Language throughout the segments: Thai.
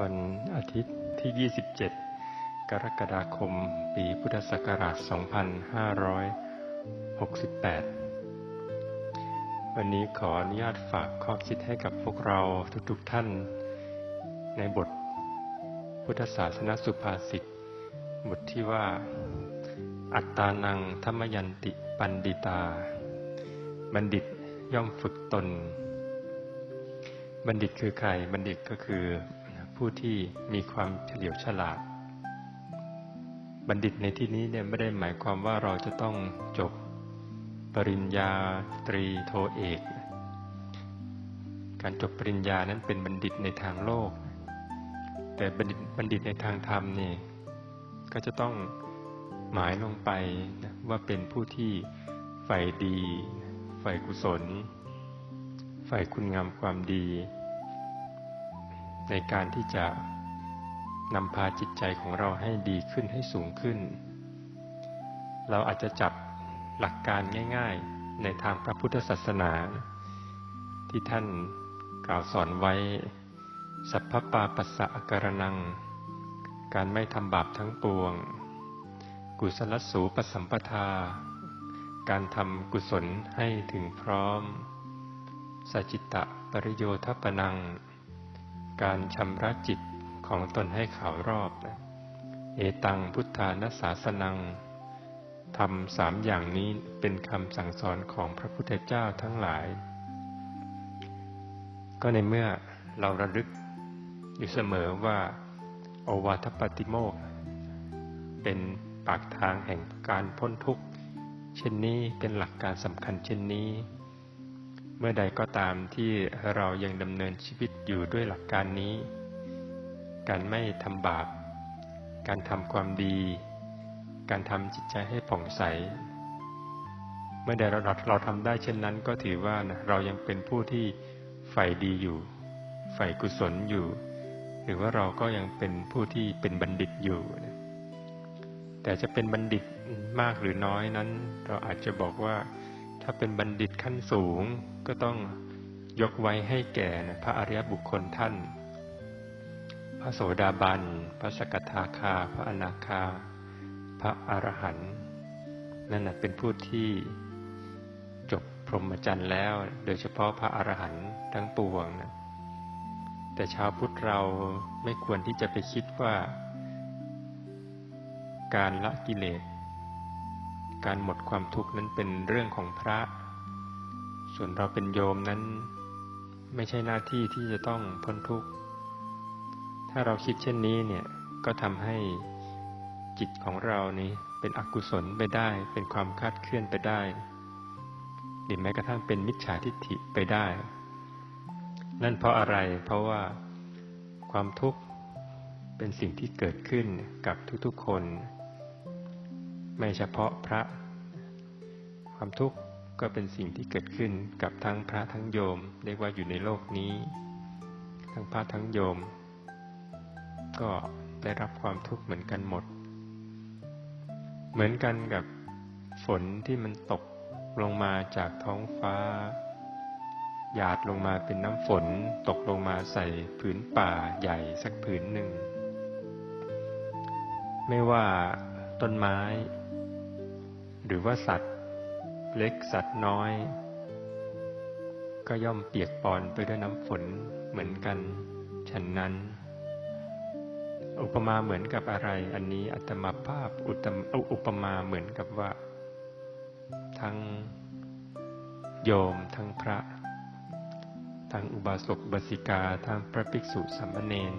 วันอาทิตย์ที่ 27 กรกฎาคม ปีพุทธศักราช 2568 วันนี้ขออนุญาตฝากข้อคิดให้กับพวกเราทุกๆท่าน ในบทพุทธศาสนสุภาษิต บทที่ว่า อัตตานังธรรมยันติปันดิตา บัณฑิตย่อมฝึกตน บัณฑิตคือใคร บัณฑิตก็คือ ผู้ที่มีความเฉลียวฉลาด บัณฑิตในที่นี้เนี่ยไม่ได้หมายความว่าเราจะต้องจบปริญญาตรีโทเอก การจบปริญญานั้นเป็นบัณฑิตในทางโลก แต่บัณฑิตบัณฑิตในทางธรรมนี่ก็จะต้องหมายลงไปนะว่าเป็นผู้ที่ใฝ่ดีใฝ่กุศลใฝ่คุณงามความดี ในการที่จะนำพาจิตใจของเราให้ดีขึ้นให้สูงขึ้น เราอาจจะจับหลักการง่าย ๆ ในทางพระพุทธศาสนา ที่ท่านกล่าวสอนไว้ สัพพปาปัสสะอาการนัง การไม่ทำบาปทั้งปวง กุศลสูปสัมปทา การทำกุศลให้ถึงพร้อม สจิตะปริโยทปนัง การชำระจิตของตนให้ขาวรอบเอตังพุทธานาสาสนังทำสามอย่างนี้เป็นคำสั่งสอนของพระพุทธเจ้าทั้งหลาย ก็ในเมื่อเราระลึกอยู่เสมอว่าโอวาทปฏิโมกเป็นปากทางแห่งการพ้นทุกข์ เช่นนี้เป็นหลักการสำคัญเช่นนี้ เมื่อใดก็ตามที่เรายังดำเนินชีวิตอยู่ด้วยหลักการนี้ การไม่ทำบาป การทำความดี การทำจิตใจให้ผ่องใส เมื่อใดเราเราทำได้เช่นนั้นก็ถือว่านะเรายังเป็นผู้ที่ใฝ่ดีอยู่ ใฝ่กุศลอยู่ หรือว่าเราก็ยังเป็นผู้ที่เป็นบัณฑิตอยู่นะแต่จะเป็นบัณฑิตมากหรือน้อยนั้น เราอาจจะบอกว่า ถ้าเป็นบัณฑิตขั้นสูงก็ต้องยกไว้ให้แก่พระอริยบุคคลท่าน พระโสดาบัน พระสกทาคา พระอนาคา พระอรหันต์นั่นเป็นผู้ที่จบพรหมจรรย์แล้ว โดยเฉพาะพระอรหันต์ทั้งปวงนะแต่ชาวพุทธเราไม่ควรที่จะไปคิดว่า การละกิเลส การหมดความทุกข์นั้นเป็นเรื่องของพระ ส่วนเราเป็นโยมนั้น ไม่ใช่หน้าที่ที่จะต้องพ้นทุกข์ ถ้าเราคิดเช่นนี้เนี่ยก็ทำให้จิตของเรานี้เป็นอกุศลไปได้ เป็นความคาดเคลื่อนไปได้ หรือแม้กระทั่งเป็นมิจฉาทิฏฐิไปได้ นั่นเพราะอะไร เพราะว่าความทุกข์เป็นสิ่งที่เกิดขึ้นกับทุกๆคน ไม่เฉพาะพระ ความทุกข์ก็เป็นสิ่งที่เกิดขึ้นกับทั้งพระทั้งโยม เรียกว่าอยู่ในโลกนี้ ทั้งพระทั้งโยม ก็ได้รับความทุกข์เหมือนกันหมด เหมือนกันกับฝนที่มันตกลงมาจากท้องฟ้า หยาดลงมาเป็นน้ำฝนตกลงมาใส่ผืนป่าใหญ่สักผืนหนึ่ง ไม่ว่าต้นไม้ หรือว่าสัตว์ เล็กสัตว์น้อย ก็ย่อมเปียกปอนไปด้วยน้ำฝนเหมือนกัน ฉันนั้น อุปมาเหมือนกับอะไร อันนี้อัตมาภาพอุตมอุปมาเหมือนกับว่า ทั้งโยมทั้งพระ ทั้งอุบาสกบาสิกาทั้งพระภิกษุสัมมเนน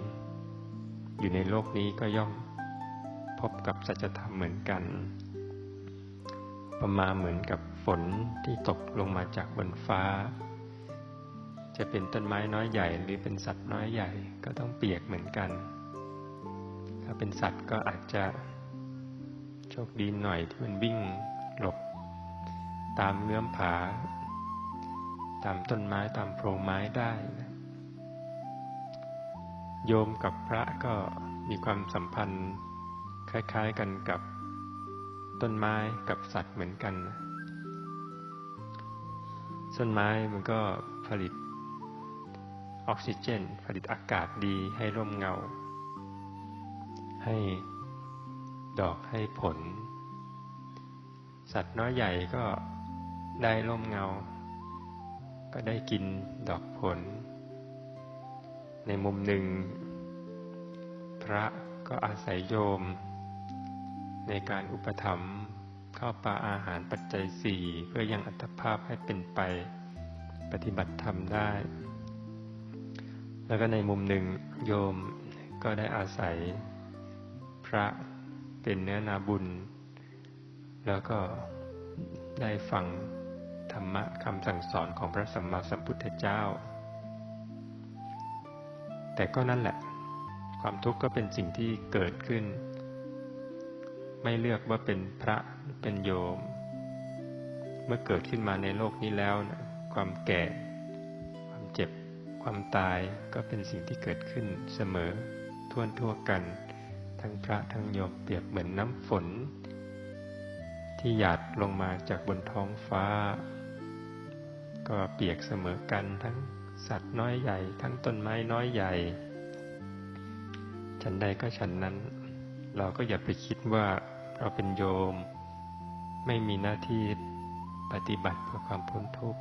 อยู่ในโลกนี้ก็ย่อมพบกับสัจธรรมเหมือนกัน ประมาเหมือนกับฝนที่ตกลงมาจากบนฟ้า จะเป็นต้นไม้น้อยใหญ่หรือเป็นสัตว์น้อยใหญ่ก็ต้องเปียกเหมือนกัน ถ้าเป็นสัตว์ก็อาจจะโชคดีหน่อยที่มันวิ่งหลบ ตามเงื้อมผา ตามต้นไม้ตามโพรงไม้ได้นะโยมกับพระก็มีความสัมพันธ์ คล้าย ๆกันกับ ต้นไม้กับสัตว์เหมือนกันนะต้นไม้มันก็ผลิตออกซิเจน ผลิตอากาศดีให้ร่มเงา ให้ดอกให้ผล สัตว์น้อยใหญ่ก็ได้ร่มเงา ก็ได้กินดอกผล ในมุมหนึ่ง พระก็อาศัยโยม ในการอุปถัมภ์ข้าวปลาอาหารปัจจัยสี่เพื่อยังอัตภาพให้เป็นไป ปฏิบัติธรรมได้ แล้วก็ในมุมหนึ่งโยมก็ได้อาศัยพระเป็นเนื้อนาบุญ แล้วก็ได้ฟังธรรมะคำสั่งสอนของพระสัมมาสัมพุทธเจ้า แต่ก็นั่นแหละ ความทุกข์ก็เป็นสิ่งที่เกิดขึ้น ไม่เลือกว่าเป็นพระเป็นโยม เมื่อเกิดขึ้นมาในโลกนี้แล้วนะความแก่ ความเจ็บ ความตายก็เป็นสิ่งที่เกิดขึ้นเสมอท่วนทั่วกัน ทั้งพระทั้งโยมเปรียบเหมือนน้ำฝน ที่หยาดลงมาจากบนท้องฟ้า ก็เปียกเสมอกันทั้งสัตว์น้อยใหญ่ ทั้งต้นไม้น้อยใหญ่ ฉันใดก็ฉันนั้น เราก็อย่าไปคิดว่าเราเป็นโยม ไม่มีหน้าที่ปฏิบัติเพื่อความพ้นทุกข์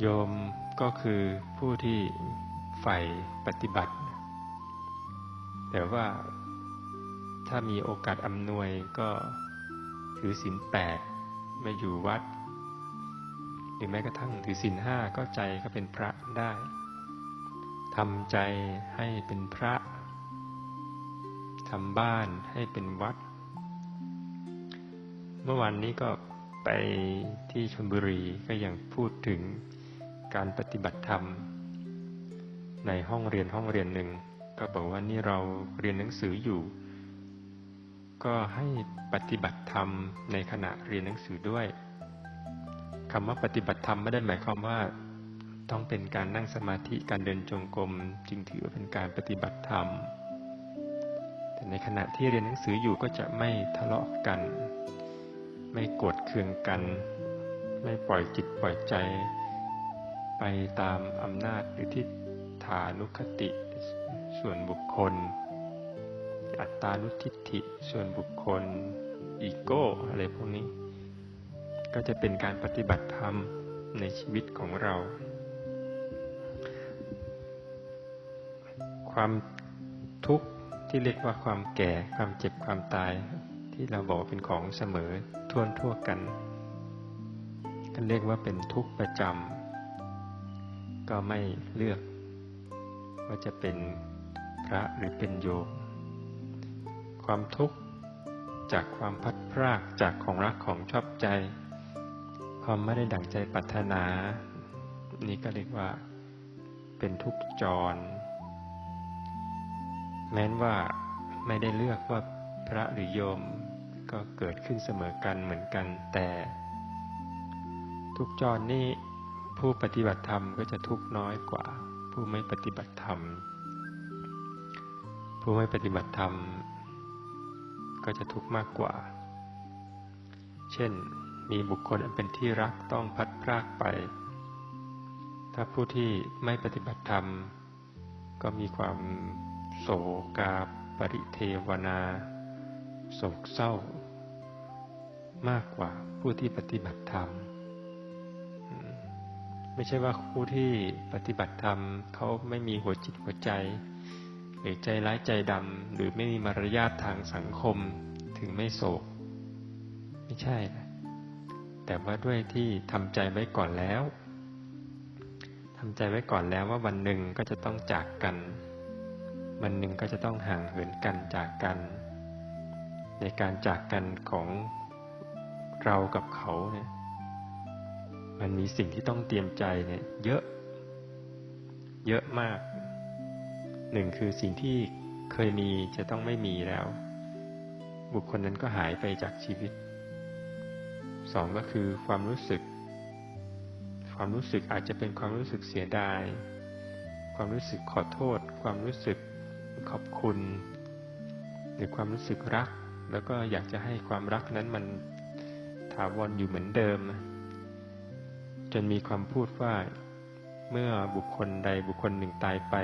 โยมก็คือผู้ที่ใฝ่ปฏิบัติ แต่ว่าถ้ามีโอกาสอำนวยก็ถือศีลแปดมาอยู่วัด หรือแม้กระทั่งถือศีลห้าก็ใจก็เป็นพระได้ทำใจให้เป็นพระ ทำบ้านให้เป็นวัด เมื่อวานนี้ก็ไปที่ชลบุรีก็ยังพูดถึงการปฏิบัติธรรม ในห้องเรียนห้องเรียนหนึ่ง ก็บอกว่านี่เราเรียนหนังสืออยู่ ก็ให้ปฏิบัติธรรมในขณะเรียนหนังสือด้วยคำว่าปฏิบัติธรรมไม่ได้หมายความว่าต้องเป็นการนั่งสมาธิการเดินจงกรมจึงถือว่าเป็นการปฏิบัติธรรม ในขณะที่เรียนหนังสืออยู่ก็จะไม่ทะเลาะกัน ไม่โกรธเคืองกัน ไม่ปล่อยจิตปล่อยใจ ไปตามอำนาจหรือทิฏฐานุคติส่วนบุคคล อัตตานุทิฏฐิส่วนบุคคล อีโก้อะไรพวกนี้ ก็จะเป็นการปฏิบัติธรรมในชีวิตของเรา ความทุกข์ ที่เรียกว่าความแก่ความเจ็บความตาย ที่เราบอกเป็นของเสมอท่วนทั่วกันกันเรียกว่าเป็นทุกข์ประจำก็ไม่เลือก ว่าจะเป็นพระหรือเป็นโยมความทุกข์จากความพัดพรากจากของรักของชอบใจ ความไม่ได้ดั่งใจปรารถนา นี่ก็เรียกว่าเป็นทุกข์จร แม้นว่าไม่ได้เลือกว่าพระหรือโยมก็เกิดขึ้นเสมอกันเหมือนกัน แต่ทุกจรนี่ผู้ปฏิบัติธรรมก็จะทุกน้อยกว่า ผู้ไม่ปฏิบัติธรรม ผู้ไม่ปฏิบัติธรรม ก็จะทุกมากกว่า เช่นมีบุคคลอันเป็นที่รักต้องพัดพรากไป ถ้าผู้ที่ไม่ปฏิบัติธรรม ก็มีความ โศกาปริเทวนา โศกเศร้า มากกว่าผู้ที่ปฏิบัติธรรม ไม่ใช่ว่าผู้ที่ปฏิบัติธรรมเขาไม่มีหัวจิตหัวใจ หรือใจร้ายใจดำหรือไม่มีมารยาททางสังคมถึงไม่โศก ไม่ใช่นะแต่ว่าด้วยที่ทำใจไว้ก่อนแล้วทำใจไว้ก่อนแล้วว่าวันหนึ่งก็จะต้องจากกัน วันหนึ่งก็จะต้องห่างเหินกันจากกัน ในการจากกันของเรากับเขาเนี่ยมันมีสิ่งที่ต้องเตรียมใจเนี่ยเยอะ เยอะมากหนึ่งคือสิ่งที่เคยมีจะต้องไม่มีแล้ว บุคคลนั้นก็หายไปจากชีวิตสองก็คือความรู้สึก ความรู้สึกอาจจะเป็นความรู้สึกเสียดาย ความรู้สึกขอโทษ ความรู้สึก ขอบคุณ หรือความรู้สึกรัก แล้วก็อยากจะให้ความรักนั้นมันถาวรอยู่เหมือนเดิม จนมีความพูดว่าเมื่อบุคคลใดบุคคลหนึ่งตายไป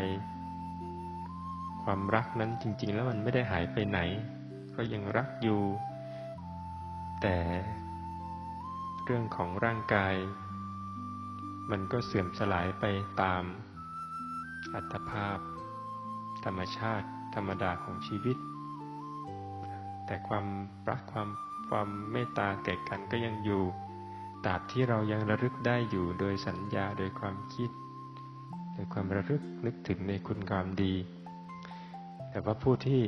ความรักนั้นจริง ๆ แล้วมันไม่ได้หายไปไหน ก็ยังรักอยู่ แต่เรื่องของร่างกาย มันก็เสื่อมสลายไปตามอัตภาพ ธรรมชาติ ธรรมดาของชีวิต แต่ความรักความความเมตตาแก่กันก็ยังอยู่ตราบที่เรายังระลึกได้อยู่โดยสัญญาโดยความคิด โดยความระลึกนึกถึงในคุณความดี แต่ว่าผู้ที่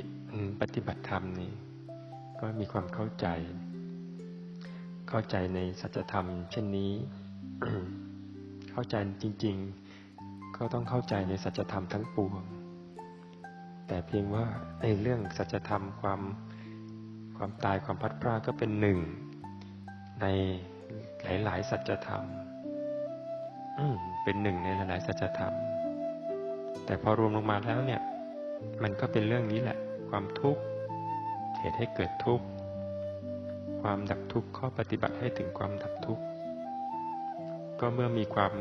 ปฏิบัติธรรมนี่ก็มีความเข้าใจ เข้าใจในสัจธรรม เช่นนี้ เข้าใจจริง ๆ ก็ต้องเข้าใจในสัจธรรมทั้งปวง แต่เพียงว่าในเรื่องสัจธรรมความความตายความพัดพรากก็เป็นหนึ่ง ในหลายๆ สัจธรรมเป็นหนึ่งในหลายๆสัจธรรม แต่พอรวมลงมาแล้วเนี่ย มันก็เป็นเรื่องนี้แหละ ความทุกข์เหตุให้เกิดทุกข์ความดับทุกข์ข้อปฏิบัติให้ถึงความดับทุกข์ก็เมื่อมีความ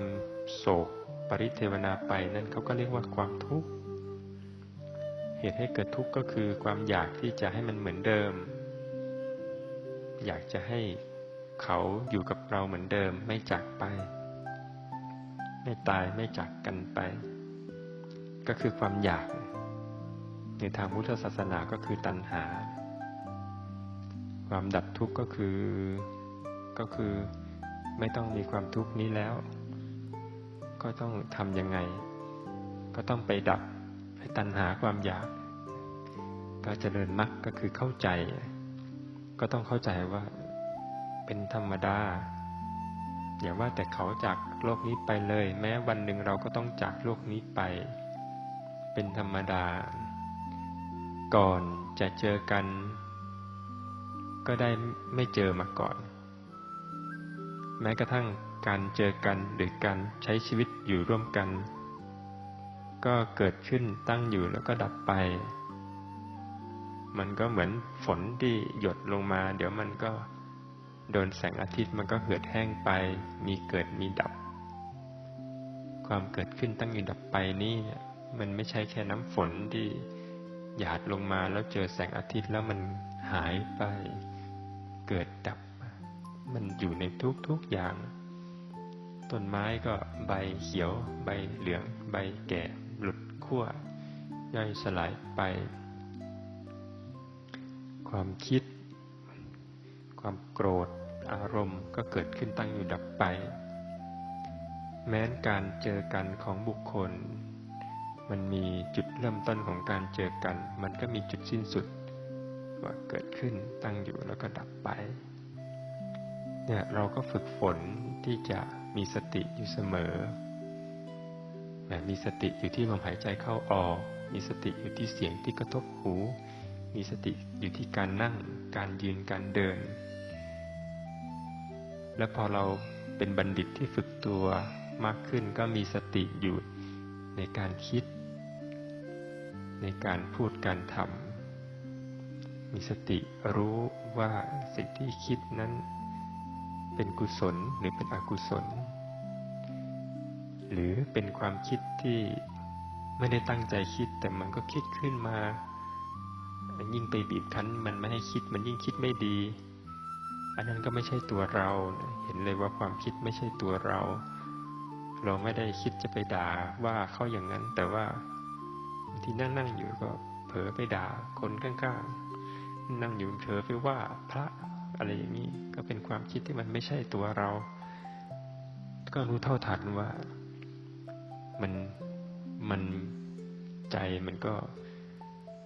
โศกปริเทวนาไปนั่นเขาก็เรียกว่าความทุกข์ ตุให้เกิดทุกข์ก็คือความอยากที่จะให้มันเหมือนเดิม อยากจะให้เขาอยู่กับเราเหมือนเดิมไม่จากไป ไม่ตายไม่จากกันไป ก็คือความอยาก ในทางพุทธศาสนาก็คือตัณหา ความดับทุกข์ก็คือก็คือไม่ต้องมีความทุกข์นี้แล้ว ก็ต้องทำยังไง ก็ต้องไปดับ ตัณหาความอยากก็เจริญมรรคก็คือเข้าใจ ก็ต้องเข้าใจว่าเป็นธรรมดา อย่าว่าแต่เขาจากโลกนี้ไปเลย แม้วันหนึ่งเราก็ต้องจากโลกนี้ไป เป็นธรรมดา ก่อนจะเจอกัน ก็ได้ไม่เจอมาก่อน แม้กระทั่งการเจอกันหรือการใช้ชีวิตอยู่ร่วมกัน ก็เกิดขึ้นตั้งอยู่แล้วก็ดับไป มันก็เหมือนฝนที่หยดลงมา เดี๋ยวมันก็โดนแสงอาทิตย์มันก็เหือดแห้งไป มีเกิดมีดับ ความเกิดขึ้นตั้งอยู่ดับไปนี่เนี่ยมันไม่ใช่แค่น้ำฝนที่หยาดลงมาแล้วเจอแสงอาทิตย์แล้วมันหายไป เกิดดับ มันอยู่ในทุกๆอย่าง ต้นไม้ก็ใบเขียว ใบเหลือง ใบแก่ หลุดขั้วย่อยสลายไป ความคิด ความโกรธ อารมณ์ก็เกิดขึ้นตั้งอยู่ดับไป แม้นการเจอกันของบุคคล มันมีจุดเริ่มต้นของการเจอกัน มันก็มีจุดสิ้นสุดว่าเกิดขึ้นตั้งอยู่แล้วก็ดับไปเนี่ยเราก็ฝึกฝนที่จะมีสติอยู่เสมอ แบบมีสติอยู่ที่ลมหายใจเข้าออก มีสติอยู่ที่เสียงที่กระทบหู มีสติอยู่ที่การนั่ง การยืน การเดิน และพอเราเป็นบัณฑิตที่ฝึกตัวมากขึ้นก็มีสติอยู่ในการคิด ในการพูดการทำมีสติรู้ว่าสิ่งที่คิดนั้นเป็นกุศลหรือเป็นอกุศล หรือเป็นความคิดที่ไม่ได้ตั้งใจคิด แต่มันก็คิดขึ้นมา ยิ่งไปบีบคั้น มันไม่ให้คิดมันยิ่งคิดไม่ดี อันนั้นก็ไม่ใช่ตัวเรา เห็นเลยว่าความคิดไม่ใช่ตัวเรา เราไม่ได้คิดจะไปด่าว่าเขาอย่างนั้น แต่ว่าที่นั่งนั่งอยู่ก็เผลอไปด่าคนข้างๆ นั่งอยู่เผลอไปว่าพระอะไรอย่างนี้ก็เป็นความคิดที่มันไม่ใช่ตัวเรา ก็รู้เท่าทันว่า มันมันใจมันก็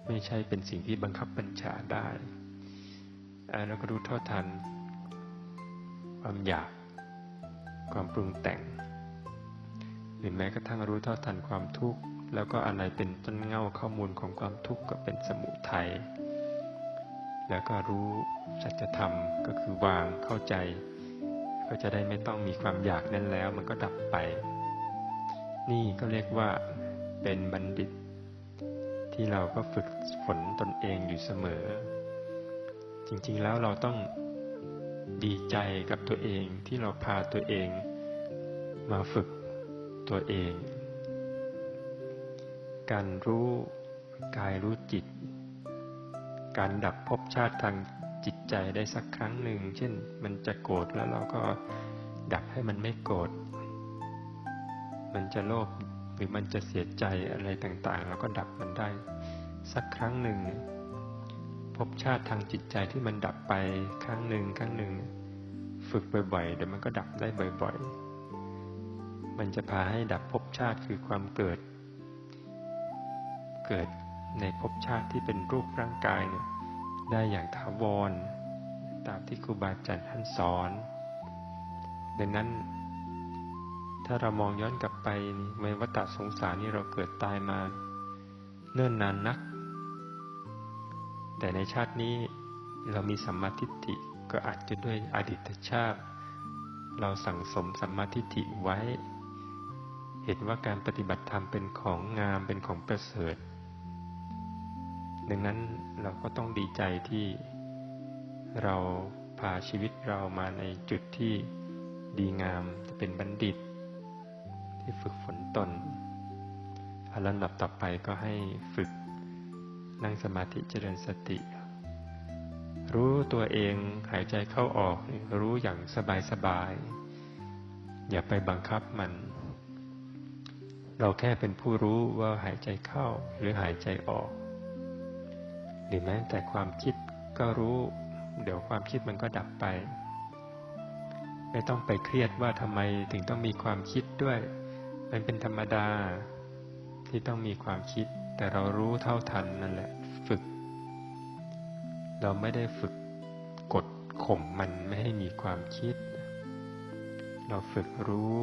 ไม่ใช่เป็นสิ่งที่บังคับบัญชาได้แล้วก็รู้เท่าทัน ความอยาก ความปรุงแต่ง หรือแม้กระทั่งรู้เท่าทันความทุกข์แล้วก็อะไรเป็นต้นเง่าข้อมูลของความทุกข์ก็เป็นสมุทยัยแล้วก็รู้สัจธรรมก็คือวางเข้าใจ ก็จะได้ไม่ต้องมีความอยากนั้นแล้ว มันก็ดับไป นี่ก็เรียกว่าเป็นบัณฑิต ที่เราก็ฝึกฝนตนเองอยู่เสมอ จริงๆแล้วเราต้องดีใจกับตัวเองที่เราพาตัวเอง มาฝึกตัวเอง การรู้กายรู้จิต การดับภพชาติทางจิตใจได้สักครั้งหนึ่ง เช่นมันจะโกรธแล้วเราก็ดับให้มันไม่โกรธ มันจะโลภหรือมันจะเสียใจอะไรต่างๆเราก็ดับมันได้ สักครั้งหนึ่งภพชาติทางจิตใจที่มันดับไปครั้งหนึ่งครั้งหนึ่ง ฝึกบ่อยๆเดี๋ยวมันก็ดับได้บ่อย ๆ มันจะพาให้ดับภพชาติคือความเกิด เกิดในภพชาติที่เป็นรูปร่างกายเนี่ยได้อย่างถาวรตามที่ครูบาอาจารย์ท่านสอน ดังนั้น ถ้าเรามองย้อนกลับไปในวัฏสงสารนี่เราเกิดตายมา เนิ่นนานนัก แต่ในชาตินี้เรามีสัมมาทิฏฐิก็อาจจะด้วยอดีตชาติ เราสั่งสมสัมมาทิฏฐิไว้ เห็นว่าการปฏิบัติธรรมเป็นของงามเป็นของประเสริฐ ดังนั้นเราก็ต้องดีใจที่เราพาชีวิตเรามาในจุดที่ดีงามจะเป็นบัณฑิต ที่ฝึกฝนตนลำดับต่อไปก็ให้ฝึกนั่งสมาธิเจริญสติ รู้ตัวเองหายใจเข้าออก รู้อย่างสบายๆอย่าไปบังคับมัน เราแค่เป็นผู้รู้ว่าหายใจเข้าหรือหายใจออก หรือแม้แต่ความคิดก็รู้ เดี๋ยวความคิดมันก็ดับไป ไม่ต้องไปเครียดว่าทำไมถึงต้องมีความคิดด้วย มันเป็นธรรมดาที่ต้องมีความคิด แต่เรารู้เท่าทันนั่นแหละ ฝึก เราไม่ได้ฝึกกดข่มมันไม่ให้มีความคิด เราฝึกรู้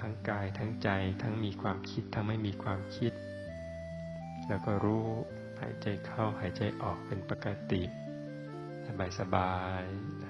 ทั้งกายทั้งใจทั้งมีความคิดทั้งไม่มีความคิด แล้วก็รู้หายใจเข้าหายใจออกเป็นปกติ สบายสบายนะ